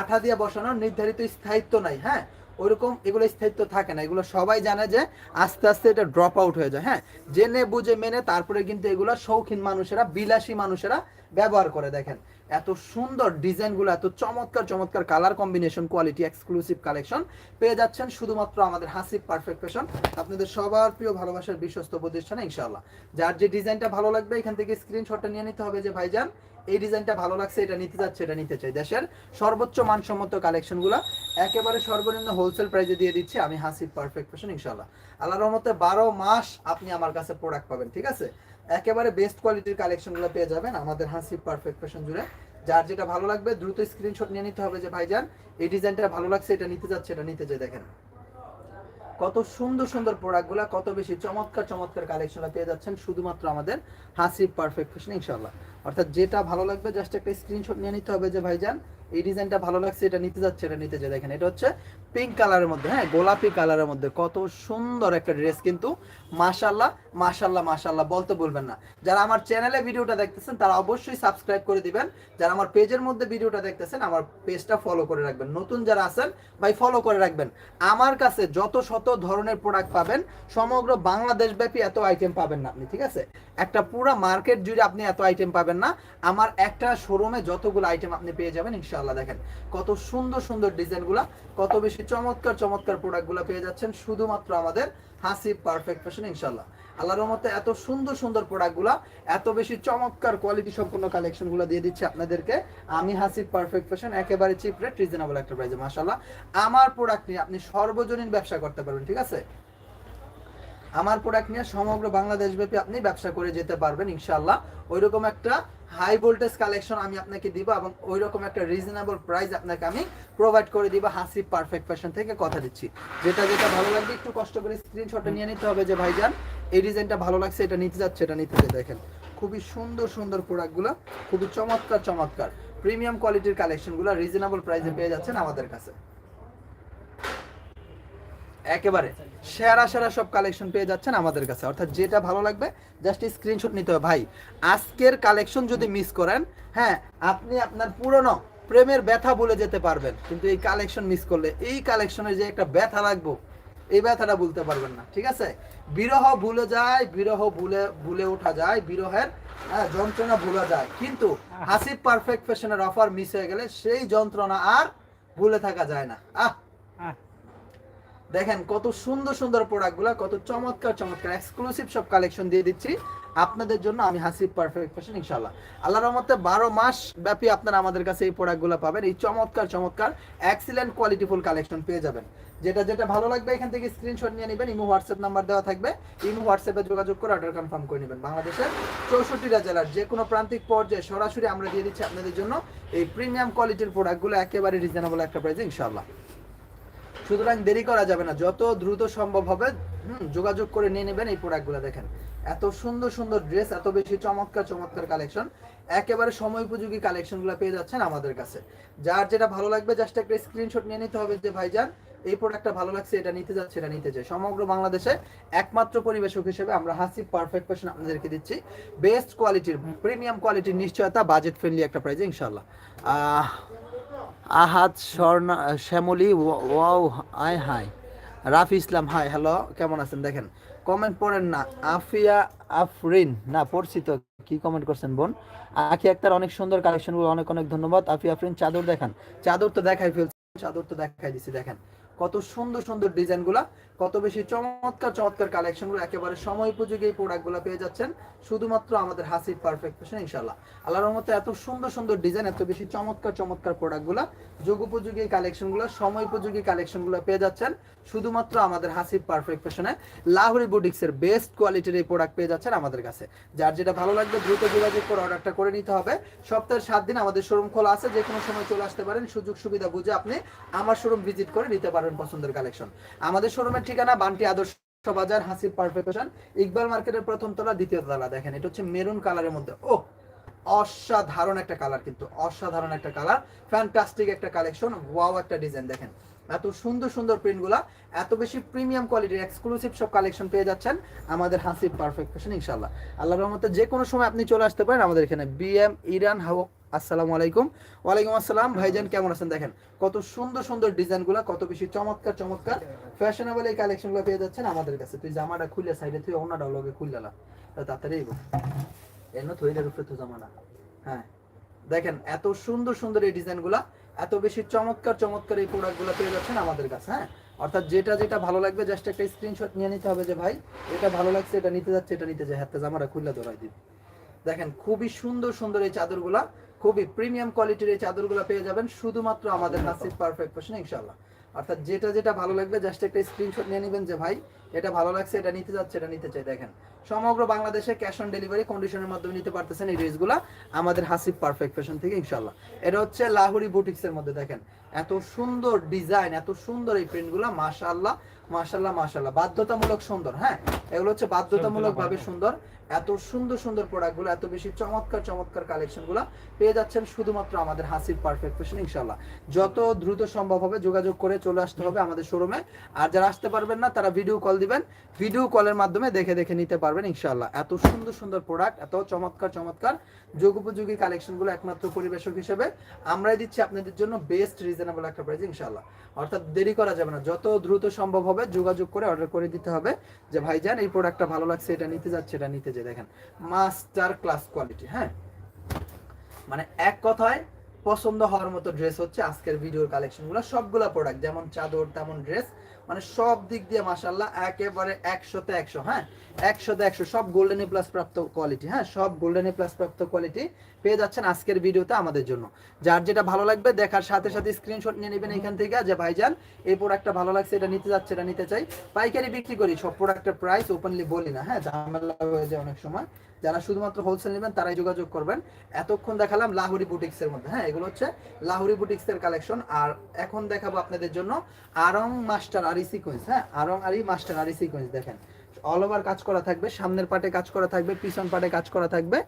[SPEAKER 1] আঠা দিয়ে বসানোর নির্ধারিত স্থায়িত্ব নাই হ্যাঁ? ওইরকম এগুলো স্থায়িত্ব থাকে না। এগুলো সবাই জানে যে আস্তে আস্তে এটা ড্রপ আউট হয়ে যায়। হ্যাঁ জেনে, বুঝে, মেনে তারপরে কিন্তু এগুলো শৌখিন মানুষেরা, বিলাসী মানুষেরা ব্যবহার করে দেখেন। এত সুন্দর ডিজাইনগুলো, এত চমৎকার চমৎকার colour combination quality exclusive collection পেয়ে যাচ্ছেন শুধুমাত্র আমাদের হাসিব পারফেক্ট ফ্যাশন আপনাদের সবার প্রিয় ভালোবাসার বিশ্বস্ত প্রতিষ্ঠানে, ইনশাআল্লাহ। যার যে ডিজাইনটা ভালো লাগবে, এখান থেকে স্ক্রিনশটটা নিয়ে নিতে হবে যে ভাইজান এই ডিজাইনটা ভালো লাগছে, এটা নিতে যাচ্ছে, এটা নিতে চাই। দেশের সর্বোচ্চ মানসম্মত কালেকশনগুলো একেবারে সর্বনিম্ন হোলসেল প্রাইসে দিয়ে দিচ্ছি, আমি হাসিব পারফেক্ট ফ্যাশন ইনশাআল্লাহ। আল্লাহর রহমতে বারো মাস আপনি আমার কাছে প্রোডাক্ট পাবেন, ঠিক আছে? একেবারে বেস্ট কোয়ালিটির কালেকশনগুলো পেয়ে যাবেন আমাদের হাসিব পারফেক্ট ফ্যাশন জুড়ে। যার যেটা ভালো লাগবে, দ্রুত স্ক্রিনশট নিয়ে নিতে হবে যে, ভাইজান, এই ডিজাইনটা ভালো লাগছে, এটা নিতে যাচ্ছে, এটা নিতে চাই দেখেন। কত সুন্দর সুন্দর প্রোডাক্ট প্রোডাক্টগুলো কত বেশি চমৎকার চমৎকার কালেকশন পেয়ে যাচ্ছেন শুধুমাত্র আমাদের হাসিব পারফেক্ট ফ্যাশন ইনশাআল্লাহ। অর্থাৎ যেটা ভালো লাগবে জাস্ট একটা স্ক্রিনশট নিয়ে নিতে হবে যে ভাইজান এই ডিজাইনটা ভালো লাগছে, এটা নিতে যাচ্ছে, এটা নিতে যায় দেখেন, এটা হচ্ছে পিঙ্ক কালারের মধ্যে হ্যাঁ গোলাপি কালারের মধ্যে। কত সুন্দর একটা ড্রেস কিন্তু। মাশাল্লাহ মাশাল্লাহ মাশাল্লাহ বলতে বলবেন না। যারা আমার চ্যানেলে ভিডিওটা দেখতেছেন, তারা অবশ্যই সাবস্ক্রাইব করে দিবেন। যারা আমার পেজের মধ্যে ভিডিওটা দেখতেছেন, আমার পেজটা ফলো করে রাখবেন। নতুন যারা আছেন, ভাই ফলো করে রাখবেন। আমার কাছে যত শত ধরনের প্রোডাক্ট পাবেন, সমগ্র বাংলাদেশ ব্যাপী এত আইটেম পাবেন না আপনি, ঠিক আছে? একটা পুরো মার্কেট জুড়ে আপনি এত আইটেম পাবেন না। আমার একটা শোরুমে যতগুলো আইটেম আপনি পেয়ে যাবেন, ইনশাআল্লাহ। দেখেন কত সুন্দর সুন্দর ডিজাইনগুলো, কত বেশি চমৎকার চমৎকার প্রোডাক্টগুলো পেয়ে যাচ্ছেন শুধুমাত্র আমাদের হাসিব পারফেক্ট ফ্যাশন ইনশাআল্লাহ। আল্লাহর মতে এত সুন্দর সুন্দর প্রোডাক্টগুলো, এত বেশি চমৎকার কোয়ালিটি সম্পন্ন কালেকশনগুলো দিয়ে দিচ্ছি আপনাদেরকে। আমি হাসিব পারফেক্ট ফ্যাশন একেবারে চিপ রেট, রিজনেবল একটা প্রাইসে, মাশাআল্লাহ। আমার প্রোডাক্ট নিয়ে আপনি সর্বজনীন ব্যবসা করতে পারবেন, ঠিক আছে? আমার প্রোডাক্ট নিয়ে সমগ্র বাংলাদেশ ব্যাপী আপনি ব্যবসা করে যেতে পারবেন, ইনশাআল্লাহ। ওইরকম একটা হাই ভোল্টেজ কালেকশন আমি আপনাকে দিব এবং ওইরকম একটা রিজনেবল প্রাইস আপনাকে আমি প্রোভাইড করে দিব হাসি পারফেক্ট ফ্যাশন থেকে কথা দিচ্ছি। যেটা যেটা ভালো লাগবে একটু কষ্ট করে স্ক্রিনশটটা নিয়ে নিতে হবে যে ভাইজান এই ডিজাইনটা ভালো লাগছে এটা নিতে যাচ্ছে এটা নিতে দেখেন। খুবই সুন্দর সুন্দর প্রোডাক্টগুলো খুবই চমৎকার চমৎকার। প্রিমিয়াম কোয়ালিটির কালেকশনগুলো রিজনেবল প্রাইসে পেয়ে যাচ্ছেন আমাদের কাছে। একেবারে। সেরা সেরা সব কালেকশন পেয়ে যাচ্ছেন আমাদের কাছে। অর্থাৎ যেটা ভালো লাগবে জাস্ট স্ক্রিনশট নিতে হবে। ভাই আজকের কালেকশন যদি মিস করেন হ্যাঁ আপনি আপনার পুরনো প্রেমের ব্যথা ভুলে যেতে পারবেন। কিন্তু এই কালেকশন মিস করলে এই কালেকশনের যে একটা ব্যথা লাগবো এই ব্যথাটা ভুলতে পারবেন না ঠিক আছে? বিরহ ভুলে যায় বিরহ ভুলে ভুলে ওঠা যায় বিরহের হ্যাঁ, যন্ত্রণা ভুলে যায়। কিন্তু হাসিব পারফেক্ট ফ্যাশনের অফার মিস হয়ে গেলে সেই যন্ত্রণা আর ভুলে থাকা যায় না। আহ! দেখেন কত সুন্দর সুন্দর প্রোডাক্টগুলো কত চমৎকার চমৎকার এক্সক্লুসিভ সব কালেকশন দিয়ে দিচ্ছি। আপনাদের জন্য আমি হাসিব পারফেক্ট ফ্যাশন ইনশাল্লাহ আল্লাহর রহমতে বারো মাস ব্যাপী আপনারা আমাদের কাছে এই প্রোডাক্টগুলো পাবেন। এই চমৎকার চমৎকার এক্সিলেন্ট কোয়ালিটিফুল কালেকশন পেয়ে যাবেন। যেটা যেটা ভালো লাগবে, এখান থেকে স্ক্রিনশট নিয়ে নেবেন, ইমো, হোয়াটসঅ্যাপ নাম্বার দেওয়া থাকবে। ইমো, হোয়াটসঅ্যাপে যোগাযোগ করে অর্ডার কনফার্ম করে নেবেন। বাংলাদেশের চৌষট্টিটা জেলার যে কোনো প্রান্তিক পর্যায়ে সরাসরি আমরা দিয়ে দিচ্ছি আপনাদের জন্য এই প্রিমিয়াম কোয়ালিটির প্রোডাক্টগুলো একেবারে রিজনেবল একটা প্রাইসে ইনশাল্লাহ সুতরাং দেরি করা যাবে না। যত দ্রুত সম্ভব হবে হুম, যোগাযোগ করে নিয়ে নেবেন এই প্রোডাক্টগুলো দেখেন। এত সুন্দর সুন্দর ড্রেস এত বেশি চমৎকার চমৎকার কালেকশন একেবারে সময় উপযোগী কালেকশনগুলো পেয়ে যাচ্ছেন আমাদের কাছে। যার যেটা ভালো লাগবে জাস্ট একটা স্ক্রিনশট নিয়ে নিতে হবে যে ভাইজান এই প্রোডাক্টটা ভালো লাগছে এটা নিতে যাচ্ছে এটা নিতে চাই সমগ্র বাংলাদেশে একমাত্র পরিবেশক হিসেবে আমরা হাসি পারফেক্ট ফ্যাশন আপনাদেরকে দিচ্ছি। বেস্ট কোয়ালিটির প্রিমিয়াম কোয়ালিটির নিশ্চয়তা বাজেট ফ্রেন্ডলি একটা প্রাইজে ইনশাল্লাহ Ahad Swarna, Shyamoli, wow I hi. Rafi Islam, hi, hello, কেমন আছেন? দেখেন কমেন্ট পড়েন না। আফিয়া আফরিন, না, পড়ছি তো, কি কমেন্ট করছেন বোন? আখি আক্তার, অনেক সুন্দর কালেকশনগুলো অনেক অনেক ধন্যবাদ। আফিয়া আফরিন, চাদর দেখান। চাদর তো দেখাই ফেলছি, চাদর তো দেখাই দিছি, দেখেন। কত সুন্দর সুন্দর ডিজাইনগুলা কত বেশি চমৎকার চমৎকার কালেকশনগুলো একেবারে সময় উপযোগী এই প্রোডাক্টগুলো পেয়ে যাচ্ছেন। শুধুমাত্র আমাদের হাসির পারফেক্ট ফ্যাশন ইনশাল্লাহ আল্লাহর রহমতে এত সুন্দর সুন্দর ডিজাইন এত বেশি চমৎকার চমৎকার প্রোডাক্টগুলো যুগ উপযোগী কালেকশনগুলো সময় উপযোগী কালেকশনগুলো পেয়ে যাচ্ছেন। শুধুমাত্র আমাদের হাসির পারফেক্ট ফ্যাশনে লাহোরি বুটিক্সের বেস্ট কোয়ালিটির এই প্রোডাক্ট পেয়ে যাচ্ছেন আমাদের কাছে। যার যেটা ভালো লাগবে দ্রুত যোগাযোগ করে অর্ডারটা করে নিতে হবে। সপ্তাহের সাত দিন আমাদের শোরুম খোলা আছে, যে কোনো সময় চলে আসতে পারেন। সুযোগ সুবিধা বুঝে আপনি আমার শোরুম ভিজিট করে নিতে পারবেন পছন্দের কালেকশন আমাদের শোরুমের ঠিকানা বান্টি আদর্শ বাজার হাসির পারফেকশন। ইকবাল মার্কেটের প্রথম তলা, দ্বিতীয় তলা, দেখেন, এটা হচ্ছে মেরুন কালারের মধ্যে। ও অসাধারণ একটা কালার কিন্তু, অসাধারণ একটা কালার। ফ্যান্টাস্টিক একটা কালেকশন, ওয়াও একটা ডিজাইন, দেখেন। এত সুন্দর সুন্দর প্রিন্টগুলা এত বেশি প্রিমিয়াম কোয়ালিটির এক্সক্লুসিভ সব কালেকশন পেয়ে যাচ্ছেন আমাদের হাসিব পারফেক্ট ফ্যাশন ইনশাল্লাহ আল্লাহর রহমতে যে কোনো সময় আপনি চলে আসতে পারেন আমাদের এখানে বিএম ইরান হাও আসসালামু আলাইকুম। ওয়ালাইকুম আসসালাম। ভাইজান, কেমন আছেন? দেখেন, কত সুন্দর সুন্দর ডিজাইনগুলো, কত বেশি চমৎকার চমৎকার ফ্যাশনেবল এই কালেকশনগুলো পেয়ে যাচ্ছেন আমাদের কাছে। তুই জামাটা খুলে সাইডে তুই অন্যটাও লগে খুললা তাড়াতাড়ি এগো। এন্ন থইলের উপরে তো জামানা হ্যাঁ দেখেন, এত সুন্দর সুন্দর এই ডিজাইনগুলা। এত বেশি চমৎকার চমৎকার এই প্রোডাক্টগুলো পেয়ে যাচ্ছেন আমাদের কাছে হ্যাঁ? অর্থাৎ যেটা যেটা ভালো লাগবে জাস্ট একটা স্ক্রিনশট নিয়ে নিতে হবে যে ভাই এটা ভালো লাগছে এটা নিতে যাচ্ছে এটা নিতে যায় হাতে জামাটা খুললে ধরাই দিবি দেখেন খুবই সুন্দর সুন্দর এই চাদরগুলা খুবই প্রিমিয়াম কোয়ালিটির এই চাদরগুলো পেয়ে যাবেন শুধুমাত্র আমাদের নাসিব পারফেক্ট ফ্যাশন ইনশাআল্লাহ। অর্থাৎ যেটা যেটা ভালো লাগবে জাস্ট একটা স্ক্রিনশট নিয়ে নেবেন যে ভাই এটা ভালো লাগছে এটা নিতে যাচ্ছে এটা নিতে চাই। দেখেন সমগ্র বাংলাদেশে ক্যাশ অন ডেলিভারি কন্ডিশনের মাধ্যমে নিতে পারতেছেন এই ড্রেসগুলো আমাদের হাসিব পারফেক্ট ফ্যাশন থেকে ইনশাআল্লাহ। এটা হচ্ছে লাহুরি বুটিক্সের মধ্যে দেখেন এত সুন্দর ডিজাইন এত সুন্দর এই প্রিন্টগুলো মাশাআল্লাহ মাশাআল্লাহ মাশাআল্লাহ। বাধ্যতামূলক সুন্দর হ্যাঁ? এগুলো হচ্ছে বাধ্যতামূলক ভাবে সুন্দর। এত সুন্দর সুন্দর প্রোডাক্টগুলো এত বেশি চমৎকার চমৎকার কালেকশনগুলো পেয়ে যাচ্ছেন শুধুমাত্র আমাদের হাসির পারফেক্ট ফ্যাশন ইনশাল্লাহ যত দ্রুত সম্ভব হবে যোগাযোগ করে চলে আসতে হবে আমাদের শোরুমে আর যারা আসতে পারবেন না, তারা ভিডিও কল দিবেন। ভিডিও কলের মাধ্যমে দেখে দেখে নিতে পারবেন ইনশাল্লাহ এত সুন্দর সুন্দর প্রোডাক্ট এত চমৎকার চমৎকার যোগ উপযোগী কালেকশনগুলো একমাত্র পরিবেশক হিসেবে আমরাই দিচ্ছি আপনাদের জন্য বেস্ট রিজনেবল একটা প্রাইস ইনশাল্লাহ অর্থাৎ দেরি করা যাবে না। যত দ্রুত সম্ভব হবে যোগাযোগ করে অর্ডার করে দিতে হবে যে, ভাইজান, এই প্রোডাক্টটা ভালো লাগছে, এটা নিতে যাচ্ছে, এটা নিতে যে দেখেন মাস্টার ক্লাস কোয়ালিটি হ্যাঁ? মানে এক কথায় পছন্দ হওয়ার মতো ড্রেস হচ্ছে আজকের ভিডিওর কালেকশনগুলো সবগুলা প্রোডাক্ট যেমন চাদর, তেমন ড্রেস মানে সব দিক দিয়ে মাসাল্লাহ একেবারে একশোতে একশো হ্যাঁ? একশোতে একশো, সব গোল্ডেন প্লাস প্রাপ্ত কোয়ালিটি হ্যাঁ? সব গোল্ডেন প্লাস প্রাপ্ত কোয়ালিটি পেয়ে যাচ্ছেন আজকের ভিডিওতে আমাদের জন্য। যার যেটা ভালো লাগবে দেখার সাথে সাথে স্ক্রিনশট নিয়ে নেবেন এখান থেকে। যে ভাইজান, এই প্রোডাক্টটা ভালো লাগছে, এটা নিতে যাচ্ছে, এটা নিতে চাই। পাইকারি বিক্রি করি, সব প্রোডাক্টের প্রাইস ওপেনলি বলি না হ্যাঁ? ঝামেলা হয়ে যায় অনেক সময়। যারা শুধুমাত্র হোলসেল নেবেন, তারাই যোগাযোগ করবেন। এতক্ষণ দেখালাম লাহুরি বুটিক্স এর মধ্যে। হ্যাঁ এগুলো হচ্ছে লাহুরি বুটিক্স এর কালেকশন আর এখন দেখাবো আপনাদের জন্য আরং মাস্টার আরি সিকোয়েন্স হ্যাঁ আরং আরি মাস্টার আরি সিকোয়েন্স দেখেন। অল ওভার কাজ করা থাকবে, সামনের পাটে কাজ করা থাকবে, পিছন পাটে কাজ করা থাকবে।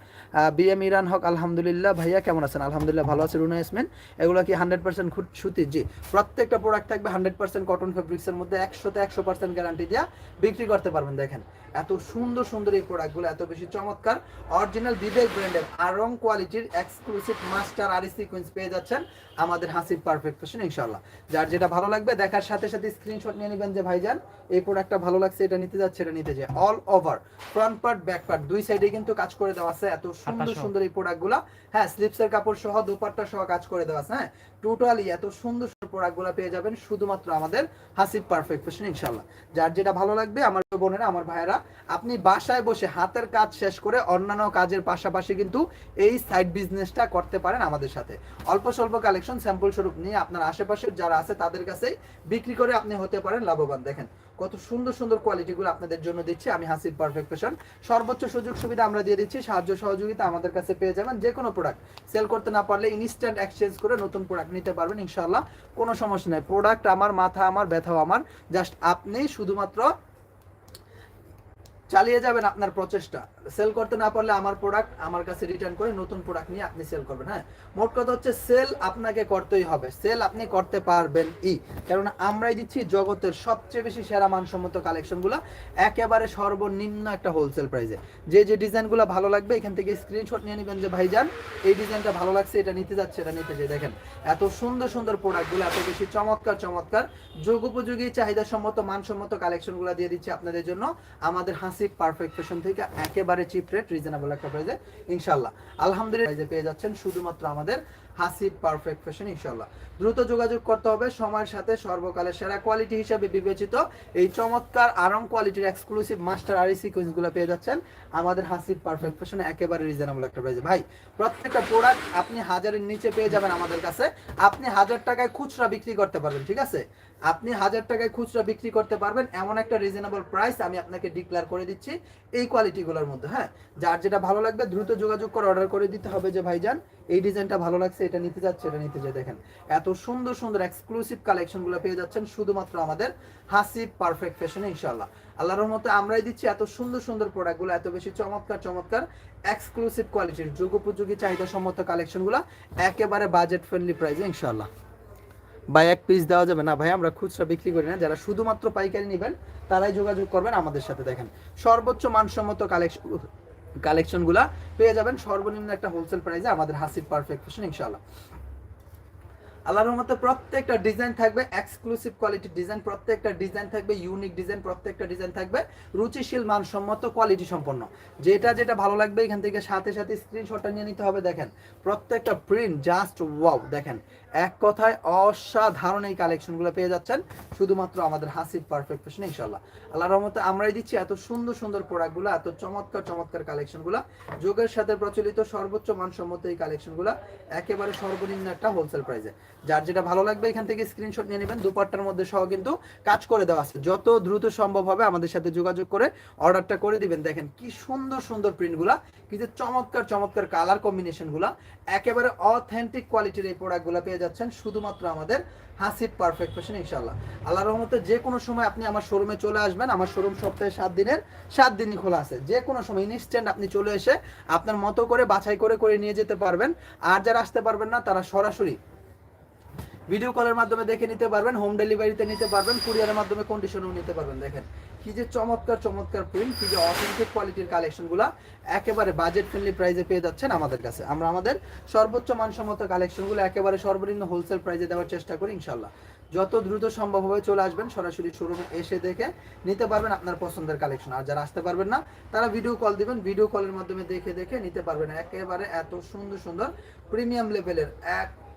[SPEAKER 1] বিএম ইরান হক, আলহামদুলিল্লাহ। ভাইয়া, কেমন আছেন? আলহামদুলিল্লাহ ভালো আছে, রুনা ইসমেন এগুলো কি হান্ড্রেড পার্সেন্ট সুতি? জি, প্রত্যেকটা প্রোডাক্ট থাকবে হান্ড্রেড পার্সেন্ট কটন ফেব্রিক্সের মধ্যে, একশোতে একশো পার্সেন্ট গ্যারান্টি দিয়া বিক্রি করতে পারবেন, দেখেন। এত সুন্দর সুন্দর এই প্রোডাক্টগুলো এত বেশি চমৎকার। অরিজিনাল বিবেক ব্র্যান্ডের আরং কোয়ালিটির এক্সক্লুসিভ মাস্টার আর সিকোয়েন্স পেয়ে যাচ্ছেন আমাদের হাসির পারফেক্ট ফ্যাশন ইনশাল্লাহ যার যেটা ভালো লাগবে, দেখার সাথে সাথে স্ক্রিনশট নিয়ে নেবেন যে ভাইজান, এই প্রোডাক্টটা ভালো লাগছে, এটা নিতে যাচ্ছে, এটা নিতে যায় all over front part back part দুই সাইডে কিন্তু কাজ করে দেওয়া আছে। এত সুন্দর সুন্দর এই প্রোডাক্টগুলো হ্যাঁ স্লিপসের কাপড় সহ দুপাট্টা সহ কাজ করে দেওয়া আছে। হ্যাঁ টোটালি এত সুন্দর সুন্দর প্রোডাক্টগুলো পেয়ে যাবেন শুধুমাত্র আমাদের হাসিব পারফেক্ট ফ্যাশন ইনশাল্লাহ যার যেটা ভালো লাগবে, আমার বোনেরা, আমার ভাইয়েরা, আপনি বাসায় বসে হাতের কাজ শেষ করে অন্যান্য কাজের পাশাপাশি কিন্তু এই সাইড বিজনেসটা করতে পারেন আমাদের সাথে। অল্প স্বল্প কালেকশন স্যাম্পল স্বরূপ নিয়ে আপনার আশেপাশের যারা আছে তাদের কাছেই বিক্রি করে আপনি হতে পারেন লাভবান। দেখেন, কত সুন্দর সুন্দর কোয়ালিটিগুলো আপনাদের জন্য দিচ্ছি আমি হাসিব পারফেক্ট ফ্যাশন সর্বোচ্চ সুযোগ সুবিধা আমরা দিয়ে দিচ্ছি, সাহায্য সহযোগিতা আমাদের কাছে পেয়ে যাবেন যে কোনো প্রোডাক্ট সেল করতে না পারলে ইনস্ট্যান্ট এক্সচেঞ্জ করে নতুন প্রোডাক্ট নিতে পারবেন ইনশাল্লাহ কোনো সমস্যা নেই। প্রোডাক্ট আমার, মাথা আমার, ব্যথাও আমার। জাস্ট আপনি শুধুমাত্র চালিয়ে যাবেন আপনার প্রচেষ্টা। সেল করতে না পারলে আমার প্রোডাক্ট আমার কাছে রিটার্ন করে নতুন প্রোডাক্ট নিয়ে আপনি সেল করবেন হ্যাঁ? মোট কথা হচ্ছে সেল আপনাকে করতেই হবে সেল আপনি করতে পারবেন ই। কারণ আমরাই দিচ্ছি জগতের সবচেয়ে বেশি সেরা মানসম্মত কালেকশনগুলো একেবারে সর্বনিম্ন একটা হোলসেল প্রাইসে যে যে ডিজাইনগুলো ভালো লাগবে, এখান থেকে স্ক্রিনশট নিয়ে নেবেন যে, ভাইজান, এই ডিজাইনটা ভালো লাগছে, এটা নিতে যাচ্ছে, এটা নিতে চাই দেখেন, এত সুন্দর সুন্দর প্রোডাক্টগুলো এত বেশি চমৎকার চমৎকার, যোগ উপযোগী চাহিদা সম্মত মানসম্মত কালেকশনগুলো দিয়ে দিচ্ছি আপনাদের জন্য। আমাদের হাসিব পারফেক্ট ফ্যাশন থেকে একেবারে চিপ রেট রিজনেবল একটা প্রাইসে ইনশাল্লাহ আলহামদুলিল্লাহ পেয়ে যাচ্ছেন শুধুমাত্র আমাদের হাসিব পারফেক্ট ফ্যাশন ইনশাল্লাহ দ্রুত যোগাযোগ করতে হবে, সময়ের সাথে সর্বকালের সেরা কোয়ালিটি হিসেবে বিবেচিত। এই চমৎকার আরং কোয়ালিটির এক্সক্লুসিভ মাস্টার আর সিকোয়েন্সগুলো পেয়ে যাচ্ছেন। আমাদের হাসিব পারফেক্ট ফ্যাশনে একেবারে রিজনেবল একটা প্রাইসে ভাই, প্রত্যেকটা প্রোডাক্ট আপনি হাজারের নিচে পেয়ে যাবেন আমাদের কাছে। আপনি হাজার টাকায় খুচরা বিক্রি করতে পারবেন, ঠিক আছে? আপনি হাজার টাকায় খুচরা বিক্রি করতে পারবেন, এমন একটা রিজনেবল প্রাইস আমি আপনাকে ডিক্লেয়ার করে দিচ্ছি এই কোয়ালিটিগুলোর মধ্যে হ্যাঁ? যার যেটা ভালো লাগবে, দ্রুত যোগাযোগ করে অর্ডার করে দিতে হবে যে ভাইজান। এই ডিজাইনটা ভালো লাগছে এটা নিতে যাচ্ছে, এটা নিতে যায় দেখেন। এত সুন্দর সুন্দর এক্সক্লুসিভ কালেকশনগুলো পেয়ে যাচ্ছেন শুধুমাত্র আমাদের হাসিব পারফেক্ট ফ্যাশনে ইনশাল্লাহ আল্লাহর মতো আমরাই দিচ্ছি এত সুন্দর সুন্দর প্রোডাক্টগুলো এত বেশি চমৎকার চমৎকার এক্সক্লুসিভ কোয়ালিটির যুগোপযোগী চাহিদা সম্মত কালেকশন কালেকশনগুলো একেবারে বাজেট ফ্রেন্ডলি প্রাইসে ইনশাল্লাহ বা এক পিস দেওয়া যাবে না ভাই, আমরা খুচরা বিক্রি করি না। যারা শুধুমাত্র পাইকারি নেবেন, তারাই যোগাযোগ করবেন আমাদের সাথে, দেখেন। সর্বোচ্চ মানসম্মত কালেকশন কালেকশনগুলা পেয়ে যাবেন। সর্বনিম্ন একটা হোলসেল প্রাইসে আমাদের হাসিব পারফেক্ট ফ্যাশন ইনশাআল্লাহ। আল্লাহর রহমতে প্রত্যেকটা ডিজাইন থাকবে এক্সক্লুসিভ কোয়ালিটির ডিজাইন প্রত্যেকটা ডিজাইন থাকবে ইউনিক ডিজাইন প্রত্যেকটা ডিজাইন থাকবে, রুচিশীল, মানসম্মত কোয়ালিটি সম্পন্ন। যেটা যেটা ভালো লাগবে, এখান থেকে সাথে সাথে স্ক্রিনশটটা নিয়ে নিতে হবে, দেখেন। প্রত্যেকটা প্রিন্ট জাস্ট ওয়াও দেখেন। এক কথায় অসাধারণ এই কালেকশনগুলো পেয়ে যাচ্ছেন, শুধুমাত্র আমাদের হাসিব পারফেক্ট ফ্যাশন ইনশাল্লাহ আল্লাহর রহমতে আমরাই দিচ্ছি এত সুন্দর সুন্দর প্রোডাক্টগুলো এত চমৎকার চমৎকার কালেকশনগুলো যোগের সাথে প্রচলিত সর্বোচ্চ মানসম্মত এই কালেকশনগুলো একেবারে সর্বনিম্ন একটা হোলসেল প্রাইসে যার যেটা ভালো লাগবে, এখান থেকে স্ক্রিনশট নিয়ে নেবেন, দুপাট্টার মধ্যে সহ কিন্তু কাজ করে দেওয়া আছে। যত দ্রুত সম্ভব হবে আমাদের সাথে যোগাযোগ করে অর্ডারটা করে দিবেন। দেখেন কি সুন্দর সুন্দর প্রিন্টগুলা কি যে চমৎকার চমৎকার কালার কম্বিনেশনগুলা একেবারে অথেন্টিক কোয়ালিটির এই প্রোডাক্টগুলো পেয়ে যাচ্ছেন শুধুমাত্র আমাদের হাসিব পারফেক্ট ফ্যাশন ইনশাল্লাহ আল্লাহ রহমতে যে কোনো সময় আপনি আমার শোরুমে চলে আসবেন, আমার শোরুম সপ্তাহে সাত দিনের, সাত দিনই খোলা আছে। যে কোনো সময় ইনস্ট্যান্ট আপনি চলে এসে আপনার মতো করে বাছাই করে করে নিয়ে যেতে পারবেন। আর যারা আসতে পারবেন না, তারা সরাসরি ভিডিও কলের মাধ্যমে দেখে নিতে পারবেন হোম ডেলিভারিতে নিতে পারবেন কুরিয়ারের মাধ্যমে কন্ডিশনেও নিতে পারবেন। দেখেন, কি যে চমৎকার চমৎকার প্রিন্ট কি যে অথেন্টিক কোয়ালিটির কালেকশনগুলো একেবারে বাজেট ফ্রেন্ডলি প্রাইসে পেয়ে যাচ্ছেন আমাদের কাছে। আমরা আমাদের সর্বোচ্চ মানসম্মত কালেকশনগুলো একেবারে সর্বনিম্ন হোলসেল প্রাইসে দেওয়ার চেষ্টা করি ইনশাল্লাহ যত দ্রুত সম্ভব হবে চলে আসবেন, সরাসরি শোরুমে এসে দেখে নিতে পারবেন আপনার পছন্দের কালেকশন আর যারা আসতে পারবেন না, তারা ভিডিও কল দিবেন ভিডিও কলের মাধ্যমে দেখে দেখে নিতে পারবেন। একেবারে এত সুন্দর সুন্দর প্রিমিয়াম লেভেলের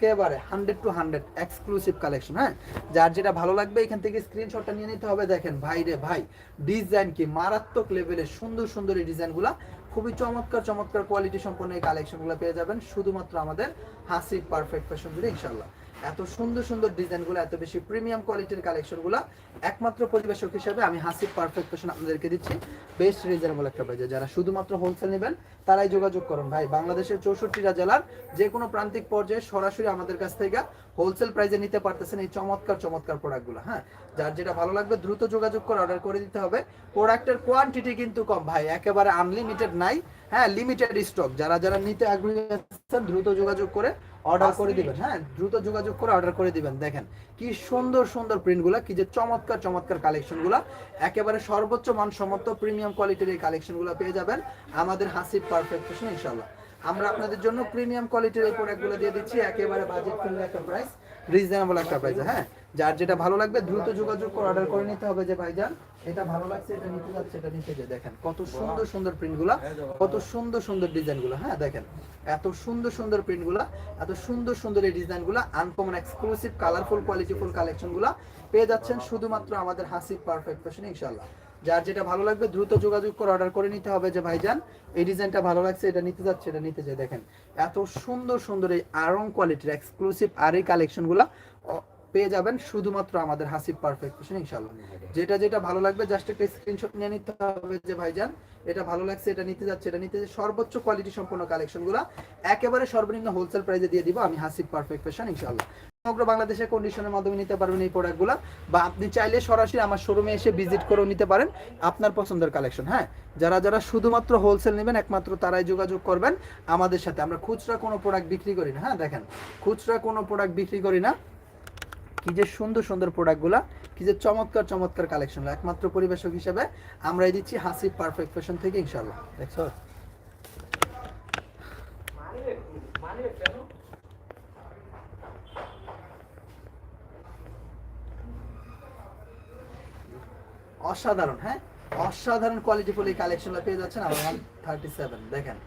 [SPEAKER 1] একেবারে hundred to hundred exclusive collection হ্যাঁ? যার যেটা ভালো লাগবে, এখান থেকে স্ক্রিনশটটা নিয়ে নিতে হবে। দেখেন, ভাই রে ভাই ডিজাইন কি মারাত্মক লেভেলের সুন্দর সুন্দর এই ডিজাইনগুলো খুবই চমৎকার চমৎকার কোয়ালিটি সম্পন্ন এই কালেকশনগুলো পেয়ে যাবেন। শুধুমাত্র আমাদের হাসি পারফেক্ট ফ্যাশন জুড়ে ইনশাল্লাহ এত সুন্দর সুন্দর ডিজাইনগুলো, এত বেশি প্রিমিয়াম কোয়ালিটির কালেকশনগুলো একমাত্র পরিবেশক হিসাবে আমি হাসিব পারফেক্ট ফ্যাশন আপনাদেরকে দিচ্ছি। বেস্ট রিজনেবল একটা প্রাইজে যারা শুধুমাত্র হোলসেল নেবেন, তারাই যোগাযোগ করুন। ভাই, বাংলাদেশের চৌষট্টিটা জেলার যে কোনো প্রান্তিক পর্যায়ে সরাসরি আমাদের কাছ থেকে হোলসেল প্রাইজে নিতে পারতেছেন এই চমৎকার চমৎকার প্রোডাক্টগুলো হ্যাঁ? যার যেটা ভালো লাগবে দ্রুত যোগাযোগ করে অর্ডার করে দিতে হবে। প্রোডাক্টের কোয়ান্টিটি কিন্তু কম, ভাই, একেবারে আনলিমিটেড নাই হ্যাঁ লিমিটেড স্টক যারা যারা নিতে আগ্রহী আছেন, দ্রুত যোগাযোগ করে অর্ডার করে দিবেন হ্যাঁ? দ্রুত যোগাযোগ করে অর্ডার করে দিবেন। দেখেন কি সুন্দর সুন্দর প্রিন্টগুলো কি যে চমৎকার চমৎকার কালেকশনগুলো একেবারে সর্বোচ্চ মান মানসম্মত প্রিমিয়াম কোয়ালিটির এই কালেকশনগুলো পেয়ে যাবেন আমাদের হাসিব পারফেক্ট ফ্যাশন ইনশাল্লাহ আমরা আপনাদের জন্য প্রিমিয়াম কোয়ালিটির এই প্রোডাক্টগুলো দিয়ে দিচ্ছি একেবারে বাজেট ফ্রেন্ডলি একটা প্রাইস রিজনেবল একটা প্রাইসে হ্যাঁ? যার যেটা ভালো লাগবে, দ্রুত যোগাযোগ করে অর্ডার করে নিতে হবে যে ভাইজান। এটা ভালো লাগছে, এটা নিতে যাচ্ছে, এটা নিতে যে দেখেন, কত সুন্দর সুন্দর প্রিন্টগুলা কত সুন্দর সুন্দর ডিজাইনগুলো হ্যাঁ? দেখেন, এত সুন্দর সুন্দর প্রিন্টগুলা এত সুন্দর সুন্দর এই ডিজাইনগুলো আনকমন এক্সক্লুসিভ কালারফুল কোয়ালিটিফুল কালেকশনগুলো পেয়ে যাচ্ছেন শুধুমাত্র আমাদের হাসিব পারফেক্ট ফ্যাশন ইনশাআল্লাহ। যার যেটা ভালো লাগবে দ্রুত যোগাযোগ করে অর্ডার করে নিতে হবে যে ভাইজান, এই ডিজাইনটা ভালো লাগছে, এটা নিতে যাচ্ছে, এটা নিতে যায় দেখেন, এত সুন্দর সুন্দর এই আরং কোয়ালিটির এক্সক্লুসিভ আর এই কালেকশনগুলো পেয়ে যাবেন শুধুমাত্র আমাদের হাসিব পারফেক্ট ফ্যাশন ইনশাআল্লাহ। যেটা যেটা ভালো লাগবে জাস্ট একটা স্ক্রিনশট নিয়ে নিতে হবে যে ভাইজান, এটা ভালো লাগছে, এটা নিতে যাচ্ছে, এটা নিতে। সর্বোচ্চ কোয়ালিটি সম্পন্ন কালেকশনগুলো একেবারে সর্বনিম্ন হোলসেল প্রাইসে দিয়ে দিব আমি হাসিব পারফেক্ট ফ্যাশন ইনশাআল্লাহ। সমগ্র বাংলাদেশের কন্ডিশনের মাধ্যমে নিতে পারবেন এই প্রোডাক্টগুলো বা আপনি চাইলে সরাসরি আমার শোরুমে এসে ভিজিট করেও নিতে পারেন আপনার পছন্দের কালেকশন হ্যাঁ? যারা যারা শুধুমাত্র হোলসেল নেবেন, একমাত্র তারাই যোগাযোগ করবেন আমাদের সাথে। আমরা খুচরা কোনো প্রোডাক্ট বিক্রি করি না হ্যাঁ দেখেন। খুচরা কোনো প্রোডাক্ট বিক্রি করি না। কি যে সুন্দর সুন্দর প্রোডাক্টগুলা কি যে চমৎকার চমৎকার কালেকশন একমাত্র পরিবেশক হিসেবে আমরাই দিচ্ছি হাসি পারফেক্ট ফ্যাশন থেকে ইনশাল্লাহ দেখছ? অসাধারণ হ্যাঁ? অসাধারণ কোয়ালিটিফুল এই কালেকশনটা পেয়ে যাচ্ছেন। আমার থার্টি সেভেন দেখেন।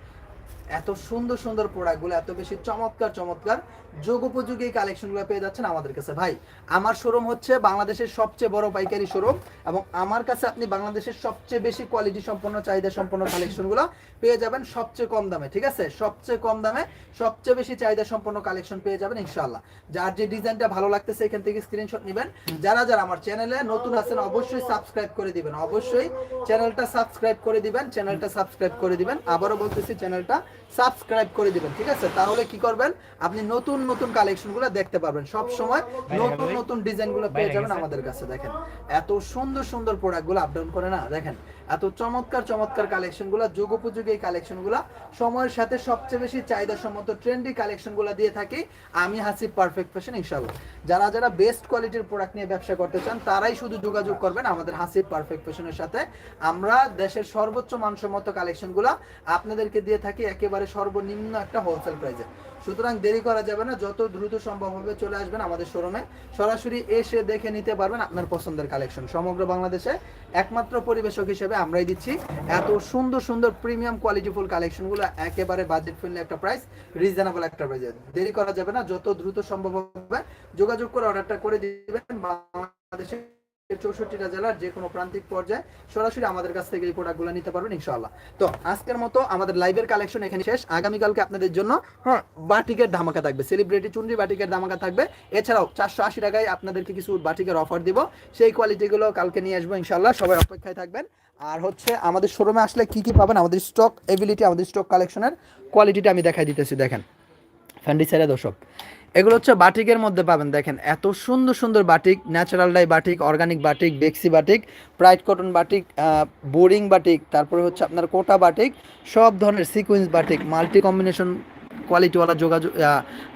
[SPEAKER 1] এত সুন্দর সুন্দর প্রোডাক্টগুলো এত বেশি চমৎকার চমৎকার যোগোপযোগী এই কালেকশনগুলো পেয়ে যাচ্ছেন আমাদের কাছে। ভাই, আমার শোরুম হচ্ছে বাংলাদেশের সবচেয়ে বড় পাইকারি শোরুম এবং আমার কাছে আপনি বাংলাদেশের সবচেয়ে বেশি কোয়ালিটি সম্পন্ন, চাহিদা সম্পন্ন কালেকশনগুলো পেয়ে যাবেন সবচেয়ে কম দামে, ঠিক আছে? সবচেয়ে কম দামে সবচেয়ে বেশি চাহিদা সম্পন্ন কালেকশন পেয়ে যাবেন ইনশাআল্লাহ। যার যে ডিজাইনটা ভালো লাগতেছে, এখান থেকে স্ক্রিনশট নেবেন। যারা যারা আমার চ্যানেলে নতুন আছেন, অবশ্যই সাবস্ক্রাইব করে দিবেন। অবশ্যই চ্যানেলটা সাবস্ক্রাইব করে দিবেন চ্যানেলটা সাবস্ক্রাইব করে দিবেন। আবারও বলতেছি চ্যানেলটা সাবস্ক্রাইব করে দিবেন ঠিক আছে? তাহলে কি করবেন? আপনি নতুন নতুন কালেকশনগুলো দেখতে পারবেন। সব সময় নতুন নতুন ডিজাইনগুলো পেয়ে যাবেন আমাদের কাছে দেখেন। এত সুন্দর সুন্দর প্রোডাক্টগুলো আপডাউন করে না দেখেন। এত চমৎকার চমৎকার কালেকশন কালেকশনগুলো যুগোপযোগী এই কালেকশনগুলো সময়ের সাথে সবচেয়ে বেশি চাহিদা সম্মত ট্রেন্ডি কালেকশনগুলো দিয়ে থাকি আমি হাসি পারফেক্ট ফ্যাশন ইনশাআল্লাহ। যারা যারা বেস্ট কোয়ালিটির প্রোডাক্ট নিয়ে ব্যবসা করতে চান, তারাই শুধু যোগাযোগ করবেন আমাদের হাসি পারফেক্ট ফ্যাশনের সাথে। আমরা দেশের সর্বোচ্চ মানসম্মত কালেকশনগুলো আপনাদেরকে দিয়ে থাকি একেবারে সর্বনিম্ন একটা হোলসেল প্রাইসে সুতরাং দেরি করা যাবে না, যত দ্রুত সম্ভব হবে চলে আসবেন আমাদের শোরুমে। সরাসরি এসে দেখে নিতে পারবেন আপনার পছন্দের কালেকশন। সমগ্র বাংলাদেশে একমাত্র পরিবেশক হিসেবে আমরাই দিচ্ছি এত সুন্দর সুন্দর প্রিমিয়াম কোয়ালিটিফুল কালেকশনগুলো, একেবারে বাজেট ফ্রেন্ডলি একটা প্রাইস রিজনেবল একটা প্রাইসে দেরি করা যাবে না, যত দ্রুত সম্ভব হবে যোগাযোগ করে অর্ডারটা করে দিবেন। বাংলাদেশে চৌষট্টিটা জেলার যে কোনো প্রান্তিক পর্যায়ে সরাসরি আমাদের কাছ থেকে এই প্রোডাক্টগুলো নিতে পারবেন ইনশাআল্লাহ। তো আজকের মতো আমাদের লাইভের কালেকশন এখানে শেষ। আগামীকালকে আপনাদের জন্য হ্যাঁ বাটিকের ধামাকা থাকবে। সেলিব্রিটি চুনরি বাটিকের ধামাকা থাকবে। এছাড়াও চারশো আশি টাকায় আপনাদেরকে কিছু বাটিকের অফার দিব। সেই কোয়ালিটিগুলো কালকে নিয়ে আসব ইনশাআল্লাহ। সবাই অপেক্ষায় থাকবেন। আর হচ্ছে আমাদের শোরুমে আসলে কি কি পাবেন? আমাদের স্টক এবিলিটি আমাদের স্টক কালেকশনের কোয়ালিটিটা আমি দেখাই দিতেছি, দেখেন। ফ্যান্ডি সাইডে দর্শক। এগুলো হচ্ছে বাটিকের মধ্যে পাবেন, দেখেন। এত সুন্দর সুন্দর batik natural dye batik organic batik বেক্সি batik pride cotton batik boring batik, তারপরে হচ্ছে আপনার কোটা বাটিক, সব ধরনের সিকুয়েন্স বাটিক মাল্টি কম্বিনেশন কোয়ালিটিওয়ালা যোগাযোগ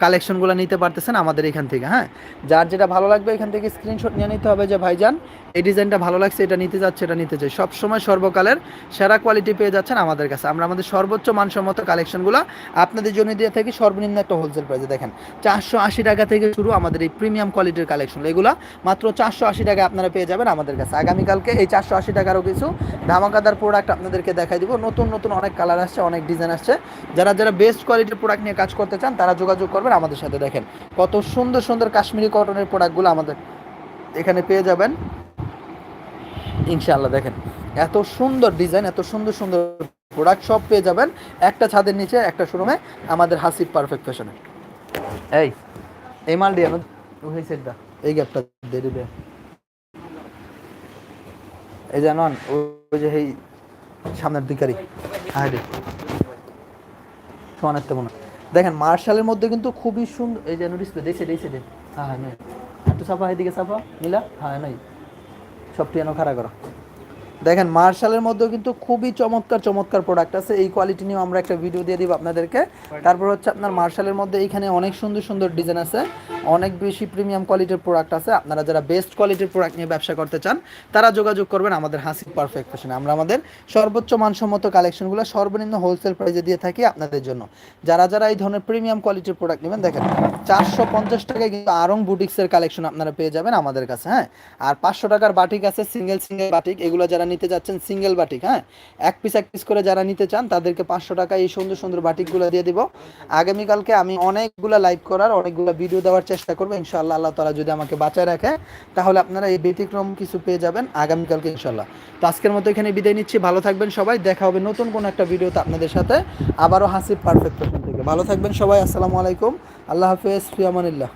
[SPEAKER 1] কালেকশনগুলো নিতে পারতেছেন আমাদের এখান থেকে হ্যাঁ? যার যেটা ভালো লাগবে এখান থেকে স্ক্রিনশট নিয়ে নিতে হবে যে, ভাইজান, এই ডিজাইনটা ভালো লাগছে, এটা নিতে যাচ্ছে, এটা নিতে চাই। সবসময় সর্বকালের সেরা কোয়ালিটি পেয়ে যাচ্ছেন আমাদের কাছে। আমরা আমাদের সর্বোচ্চ মানসম্মত কালেকশনগুলো আপনাদের জন্য দিয়ে থাকি সর্বনিম্ন একটা হোলসেল প্রাইসে দেখেন, চারশো আশি টাকা থেকে শুরু আমাদের এই প্রিমিয়াম কোয়ালিটির কালেকশন এগুলো মাত্র চারশো আশি টাকা আপনারা পেয়ে যাবেন আমাদের কাছে। আগামীকালকে এই চারশো আশি টাকারও কিছু ধামাকাদার প্রোডাক্ট আপনাদেরকে দেখাই দিব। নতুন নতুন অনেক কালার আসছে, অনেক ডিজাইন আসছে। যারা যারা বেস্ট কোয়ালিটির প্রোডাক্ট নিয়ে কাজ করতে চান তারা যোগাযোগ করবেন আমাদের সাথে দেখেন। কত সুন্দর সুন্দর কাশ্মীরি কটনের প্রোডাক্টগুলো আমাদের এখানে পেয়ে যাবেন। ইনশাআল্লাহ দেখেন এত সুন্দর ডিজাইন এত সুন্দর সুন্দর প্রোডাক্ট সব পেয়ে যাবেন। একটা ছাদের নিচে একটা শোরুমে আমাদের হাসিব পারফেক্ট ফ্যাশনে এই এই মাল দিয়ে ওই সেটটা এই গ্যাপটা দিয়ে দিবে। এই জানান ওই যে এই সামনের দিকারি হ্যাঁ রে মনে হয়। দেখেন, মার্শালের মধ্যে কিন্তু খুবই সুন্দর এই যেন ডিসপ্লে দেখছে দেখছে দেখ হ্যাঁ হ্যাঁ একটু সাফা এদিকে সাফা মিলা হ্যাঁ নাই। সবটি যেন খাড়া করো। দেখেন মার্শালের মধ্যেও কিন্তু খুবই চমৎকার চমৎকার প্রোডাক্ট আছে। এই কোয়ালিটি নিয়েও আমরা একটা ভিডিও দিয়ে দিব আপনাদেরকে। তারপর হচ্ছে আপনার মার্শালের মধ্যে এইখানে অনেক সুন্দর সুন্দর ডিজাইন আছে। অনেক বেশি প্রিমিয়াম কোয়ালিটির প্রোডাক্ট আছে। আপনারা যারা বেস্ট কোয়ালিটির প্রোডাক্ট নিয়ে ব্যবসা করতে চান, তারা যোগাযোগ করবেন আমাদের হাসি পারফেক্ট ফ্যাশনে আমরা আমাদের সর্বোচ্চ মানসম্মত কালেকশনগুলো সর্বনিম্ন হোলসেল প্রাইসে দিয়ে থাকি আপনাদের জন্য। যারা যারা এই ধরনের প্রিমিয়াম কোয়ালিটির প্রোডাক্ট নেবেন, দেখেন, চারশো পঞ্চাশ টাকায় কিন্তু আরং বুটিক্সের কালেকশন আপনারা পেয়ে যাবেন আমাদের কাছে হ্যাঁ? আর পাঁচশো টাকার বাটিক আছে সিঙ্গেল সিঙ্গেল বাটিক এগুলো যারা নিতে যাচ্ছেন সিঙ্গেল বাটিক হ্যাঁ? এক পিস এক পিস করে যারা নিতে চান, তাদেরকে পাঁচশো টাকা এই সুন্দর সুন্দর বাটিকগুলো দিয়ে দিব। আগামীকালকে আমি অনেকগুলো লাইভ করার, অনেকগুলো ভিডিও দেওয়ার চেষ্টা করব। ইনশাআল্লাহ আল্লাহ তালা যদি আমাকে বাঁচায় রাখে, তাহলে আপনারা এই ব্যতিক্রম কিছু পেয়ে যাবেন আগামীকালকে ইনশাল্লাহ তো আজকের মতো এখানে বিদায় নিচ্ছি। ভালো থাকবেন সবাই। দেখা হবে নতুন কোনো একটা ভিডিওতে আপনাদের সাথে। আবারও হাসিব পারফেক্ট থেকে। ভালো থাকবেন সবাই। আসসালামু আলাইকুম। আল্লাহ হাফেজ। ফিয়ামানিল্লাহ।